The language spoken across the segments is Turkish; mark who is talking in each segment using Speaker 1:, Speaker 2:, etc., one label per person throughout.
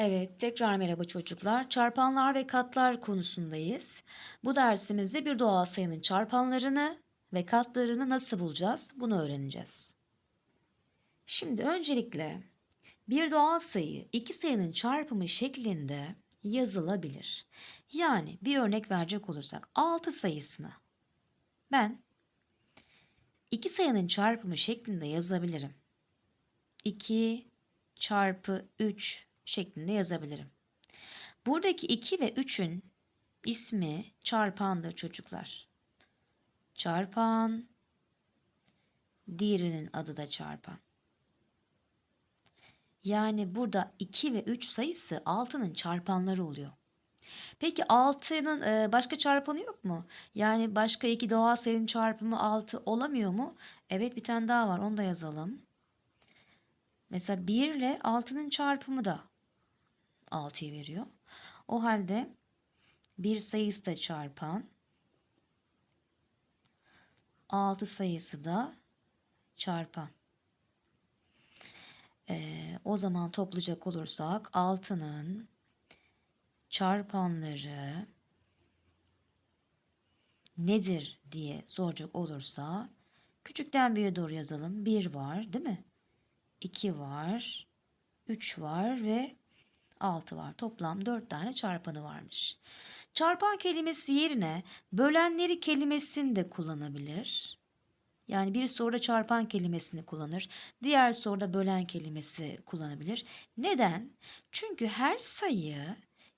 Speaker 1: Evet, tekrar merhaba çocuklar. Çarpanlar ve katlar konusundayız. Bu dersimizde bir doğal sayının çarpanlarını ve katlarını nasıl bulacağız? Bunu öğreneceğiz. Şimdi öncelikle bir doğal sayı iki sayının çarpımı şeklinde yazılabilir. Yani bir örnek verecek olursak 6 sayısını ben iki sayının çarpımı şeklinde yazabilirim. 2 çarpı 3 şeklinde yazabilirim. Buradaki 2 ve 3'ün ismi çarpandır çocuklar. Çarpan, diğerinin adı da çarpan. Yani burada 2 ve 3 sayısı 6'nın çarpanları oluyor. Peki 6'nın e, başka çarpanı yok mu? Yani başka iki doğal sayının çarpımı 6 olamıyor mu? Evet bir tane daha var onu da yazalım. Mesela 1 ile 6'nın çarpımı da 6'yı veriyor. O halde bir sayısı da çarpan 6 sayısı da çarpan. Ee, o zaman toplayacak olursak 6'nın çarpanları nedir diye soracak olursa küçükten büyüğe doğru yazalım. 1 var değil mi? 2 var, 3 var ve 6 var. Toplam 4 tane çarpanı varmış. Çarpan kelimesi yerine bölenleri kelimesini de kullanabilir. Yani bir soruda çarpan kelimesini kullanır. Diğer soruda bölen kelimesi kullanabilir. Neden? Çünkü her sayı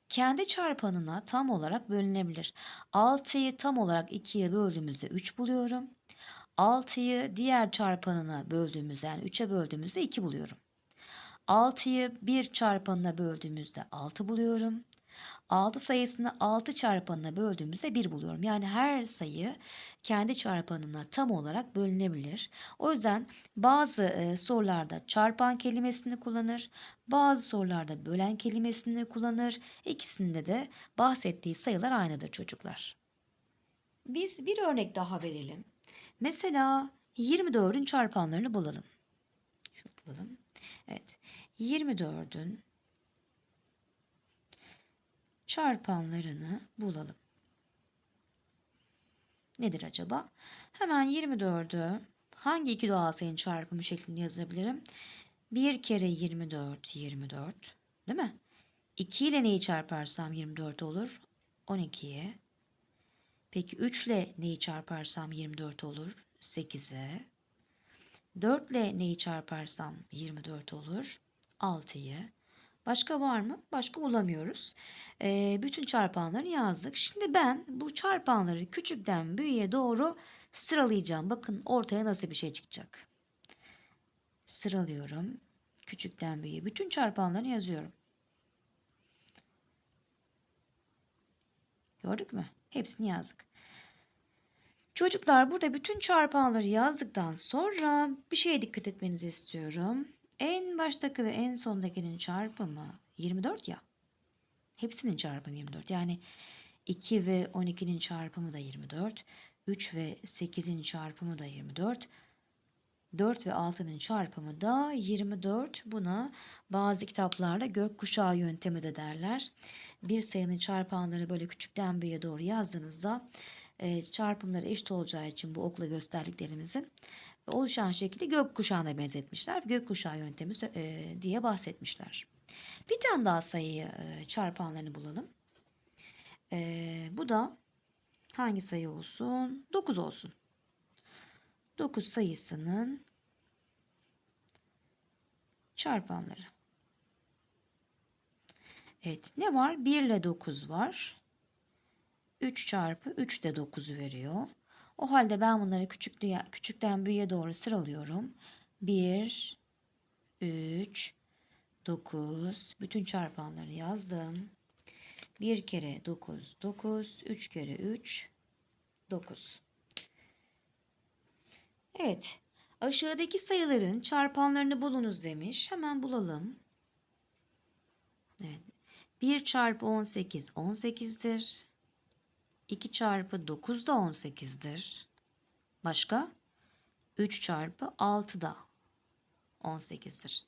Speaker 1: kendi çarpanına tam olarak bölünebilir. 6'yı tam olarak 2'ye böldüğümüzde 3 buluyorum. 6'yı diğer çarpanına böldüğümüzde yani 3'e böldüğümüzde 2 buluyorum. 6'yı 1 çarpanına böldüğümüzde 6 buluyorum. 6 sayısını 6 çarpanına böldüğümüzde 1 buluyorum. Yani her sayı kendi çarpanına tam olarak bölünebilir. O yüzden bazı e, sorularda çarpan kelimesini kullanır, bazı sorularda bölen kelimesini kullanır. İkisinde de bahsettiği sayılar aynıdır çocuklar. Biz bir örnek daha verelim. Mesela 24'ün çarpanlarını bulalım. Şunu bulalım. Evet. 24'ün çarpanlarını bulalım. Nedir acaba? Hemen 24'ü hangi iki doğal sayının çarpımı şeklinde yazabilirim? 1 kere 24, 24. Değil mi? 2 ile neyi çarparsam 24 olur? 12'ye. Peki 3 ile neyi çarparsam 24 olur? 8'e. 4 ile neyi çarparsam 24 olur? 6'yı. Başka var mı? Başka bulamıyoruz. Ee, bütün çarpanları yazdık. Şimdi ben bu çarpanları küçükten büyüğe doğru sıralayacağım. Bakın ortaya nasıl bir şey çıkacak. Sıralıyorum. Küçükten büyüğe. Bütün çarpanları yazıyorum. Gördük mü? Hepsini yazdık. Çocuklar burada bütün çarpanları yazdıktan sonra bir şeye dikkat etmenizi istiyorum. En baştaki ve en sondakinin çarpımı 24 ya. Hepsinin çarpımı 24. Yani 2 ve 12'nin çarpımı da 24. 3 ve 8'in çarpımı da 24. 4 ve 6'nın çarpımı da 24. Buna bazı kitaplarda gökkuşağı yöntemi de derler. Bir sayının çarpanları böyle küçükten büyüğe doğru yazdığınızda e, çarpımları eşit olacağı için bu okla gösterdiklerimizin oluşan şekli gökkuşağına benzetmişler. Gökkuşağı yöntemi e, diye bahsetmişler. Bir tane daha sayıyı e, çarpanlarını bulalım. Bu da hangi sayı olsun? 9 olsun. 9 sayısının çarpanları. Evet ne var? 1 ile 9 var. 3 çarpı 3 de 9'u veriyor. O halde ben bunları küçükten, büyüğe doğru sıralıyorum. 1, 3, 9. Bütün çarpanları yazdım. 1 kere 9, 9. 3 kere 3, 9. Evet. Aşağıdaki sayıların çarpanlarını bulunuz demiş. Hemen bulalım. Evet. 1 çarpı 18 18'dir. 2 çarpı 9 da 18'dir. Başka? 3 çarpı 6 da 18'dir.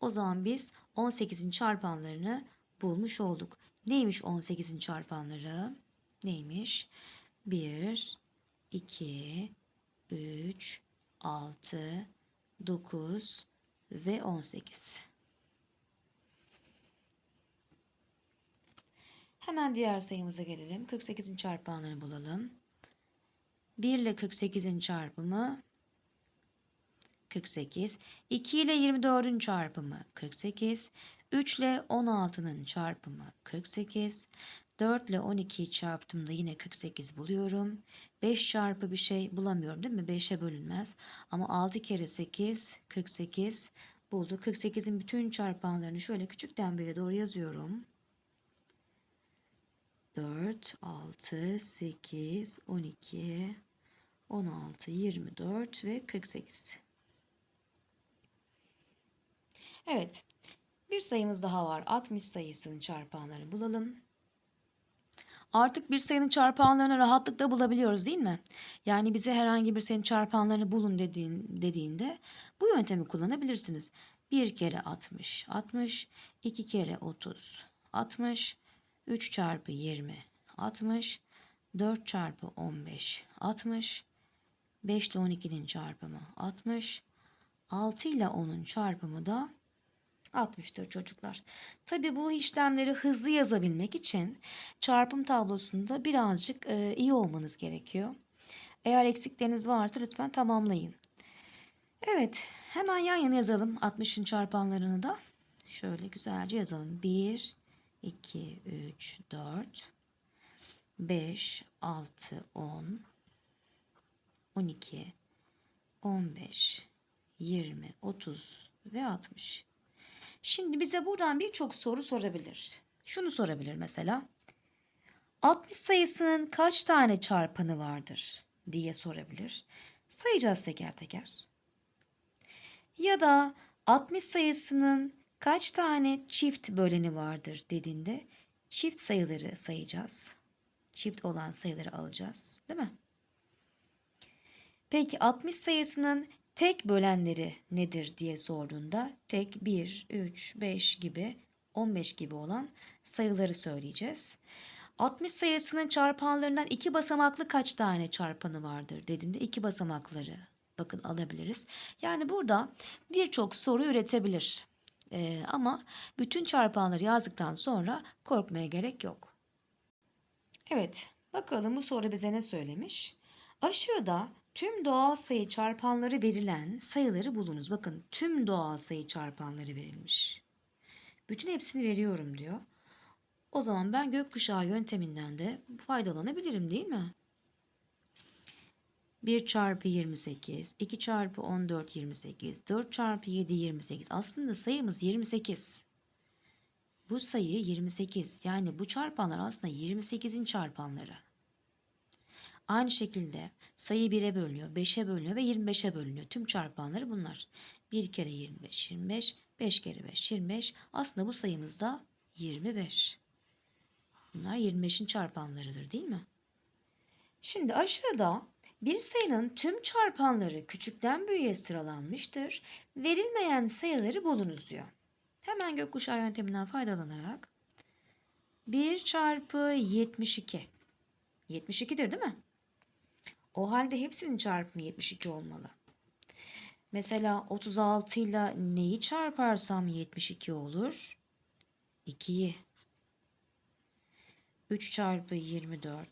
Speaker 1: O zaman biz 18'in çarpanlarını bulmuş olduk. Neymiş 18'in çarpanları? Neymiş? 1, 2, 3, 6, 9 ve 18. Hemen diğer sayımıza gelelim. 48'in çarpanlarını bulalım. 1 ile 48'in çarpımı 48. 2 ile 24'ün çarpımı 48. 3 ile 16'nın çarpımı 48. 4 ile 12'yi çarptığımda yine 48 buluyorum. 5 çarpı bir şey bulamıyorum değil mi? 5'e bölünmez. Ama 6 kere 8 48 buldu. 48'in bütün çarpanlarını şöyle küçükten büyüğe doğru yazıyorum. 4, 6, 8, 12, 16, 24 ve 48. Evet. Bir sayımız daha var. 60 sayısının çarpanlarını bulalım. Artık bir sayının çarpanlarını rahatlıkla bulabiliyoruz değil mi? Yani bize herhangi bir sayının çarpanlarını bulun dediğin, dediğinde bu yöntemi kullanabilirsiniz. 1 kere 60, 60, 2 kere 30, 60, 3 çarpı 20, 60, 4 çarpı 15, 60, 5 ile 12'nin çarpımı 60, 6 ile 10'un çarpımı da 60'tır çocuklar. Tabi bu işlemleri hızlı yazabilmek için çarpım tablosunda birazcık e, iyi olmanız gerekiyor. Eğer eksikleriniz varsa lütfen tamamlayın. Evet hemen yan yana yazalım 60'ın çarpanlarını da. Şöyle güzelce yazalım. 1, 2, 3, 4, 5, 6, 10, 12, 15, 20, 30 ve 60. Şimdi bize buradan birçok soru sorabilir. Şunu sorabilir mesela. 60 sayısının kaç tane çarpanı vardır diye sorabilir. Sayacağız teker teker. Ya da 60 sayısının kaç tane çift böleni vardır dediğinde çift sayıları sayacağız. Çift olan sayıları alacağız, değil mi? Peki 60 sayısının tek bölenleri nedir diye sorduğunda tek 1, 3, 5 gibi 15 gibi olan sayıları söyleyeceğiz. 60 sayısının çarpanlarından iki basamaklı kaç tane çarpanı vardır dediğinde iki basamakları bakın alabiliriz. Yani burada birçok soru üretebilir. Ee, ama bütün çarpanları yazdıktan sonra korkmaya gerek yok. Evet, bakalım bu soru bize ne söylemiş? Aşağıda tüm doğal sayı çarpanları verilen sayıları bulunuz. Bakın tüm doğal sayı çarpanları verilmiş. Bütün hepsini veriyorum diyor. O zaman ben gökkuşağı yönteminden de faydalanabilirim değil mi? 1 çarpı 28, 2 çarpı 14 28, 4 çarpı 7 28. Aslında sayımız 28. Bu sayı 28. Yani bu çarpanlar aslında 28'in çarpanları. Aynı şekilde sayı 1'e bölünüyor, 5'e bölünüyor ve 25'e bölünüyor. Tüm çarpanları bunlar. 1 kere 25, 25, 5 kere 5, 25. Aslında bu sayımız da 25. Bunlar 25'in çarpanlarıdır değil mi? Şimdi aşağıda bir sayının tüm çarpanları küçükten büyüğe sıralanmıştır. Verilmeyen sayıları bulunuz diyor. Hemen gökkuşağı yönteminden faydalanarak 1 çarpı 72. 72'dir değil mi? O halde hepsinin çarpımı 72 olmalı. Mesela 36 ile neyi çarparsam 72 olur? 2'yi. 3 çarpı 24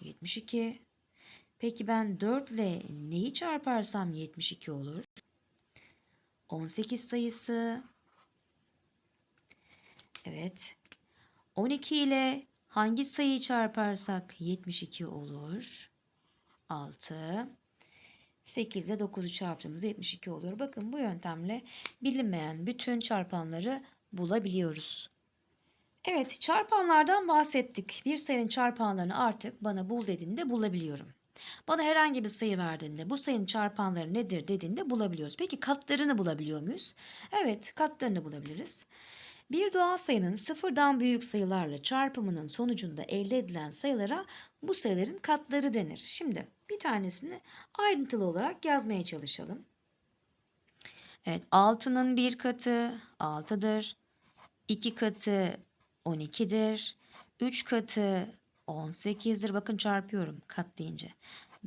Speaker 1: 72. Peki ben 4 ile neyi çarparsam 72 olur? 18 sayısı. Evet. 12 ile hangi sayıyı çarparsak 72 olur? 6. 8 ile 9'u çarptığımızda 72 oluyor. Bakın bu yöntemle bilinmeyen bütün çarpanları bulabiliyoruz. Evet çarpanlardan bahsettik. Bir sayının çarpanlarını artık bana bul dediğinde bulabiliyorum. Bana herhangi bir sayı verdiğinde bu sayının çarpanları nedir dediğinde bulabiliyoruz. Peki katlarını bulabiliyor muyuz? Evet katlarını bulabiliriz. Bir doğal sayının sıfırdan büyük sayılarla çarpımının sonucunda elde edilen sayılara bu sayıların katları denir. Şimdi bir tanesini ayrıntılı olarak yazmaya çalışalım. Evet 6'nın bir katı 6'dır. 2 katı 12'dir. 3 katı 18'dir. Bakın çarpıyorum kat deyince.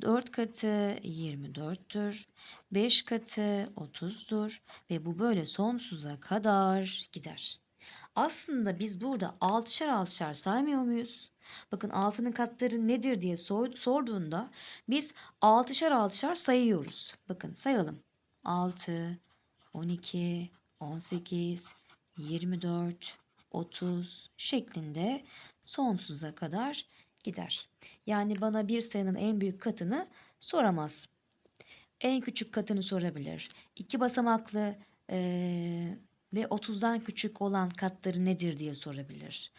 Speaker 1: 4 katı 24'tür. 5 katı 30'dur. Ve bu böyle sonsuza kadar gider. Aslında biz burada altışar altışar saymıyor muyuz? Bakın altının katları nedir diye sor- sorduğunda biz altışar altışar sayıyoruz. Bakın sayalım. 6, 12, 18, 24, 30 şeklinde sonsuza kadar gider. Yani bana bir sayının en büyük katını soramaz. En küçük katını sorabilir. İki basamaklı eee, ve 30'dan küçük olan katları nedir diye sorabilir.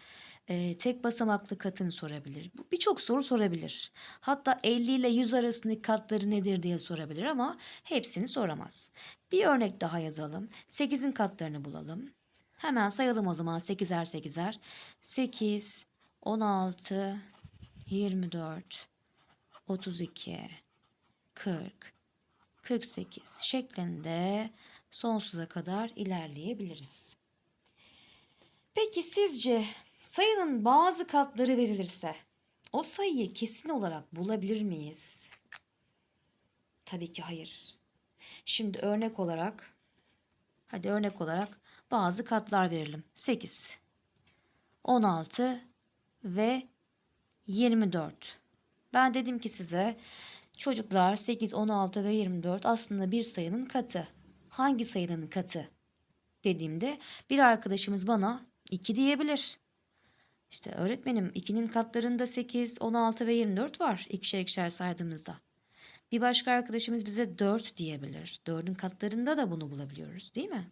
Speaker 1: Eee, tek basamaklı katını sorabilir. Birçok soru sorabilir. Hatta 50 ile 100 arasındaki katları nedir diye sorabilir ama hepsini soramaz. Bir örnek daha yazalım. 8'in katlarını bulalım. Hemen sayalım o zaman 8'er 8'er. 8, 16, 24, 32, 40, 48 şeklinde sonsuza kadar ilerleyebiliriz. Peki sizce sayının bazı katları verilirse o sayıyı kesin olarak bulabilir miyiz? Tabii ki hayır. Şimdi örnek olarak hadi örnek olarak bazı katlar verelim. 8, 16 ve 24. Ben dedim ki size çocuklar 8, 16 ve 24 aslında bir sayının katı. Hangi sayının katı? Dediğimde bir arkadaşımız bana 2 diyebilir. İşte öğretmenim 2'nin katlarında 8, 16 ve 24 var ikişer ikişer saydığımızda. Bir başka arkadaşımız bize 4 diyebilir. 4'ün katlarında da bunu bulabiliyoruz değil mi?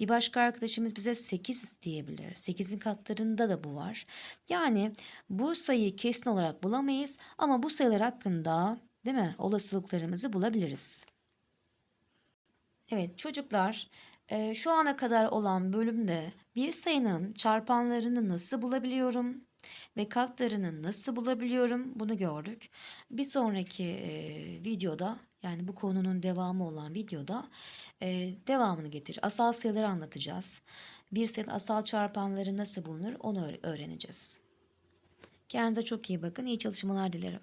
Speaker 1: Bir başka arkadaşımız bize 8 diyebilir. 8'in katlarında da bu var. Yani bu sayıyı kesin olarak bulamayız ama bu sayılar hakkında değil mi olasılıklarımızı bulabiliriz. Evet çocuklar e, şu ana kadar olan bölümde bir sayının çarpanlarını nasıl bulabiliyorum ve katlarını nasıl bulabiliyorum bunu gördük. Bir sonraki e, videoda yani bu konunun devamı olan videoda e, devamını getir. Asal sayıları anlatacağız. Bir sayının asal çarpanları nasıl bulunur onu öğ- öğreneceğiz. Kendinize çok iyi bakın. İyi çalışmalar dilerim.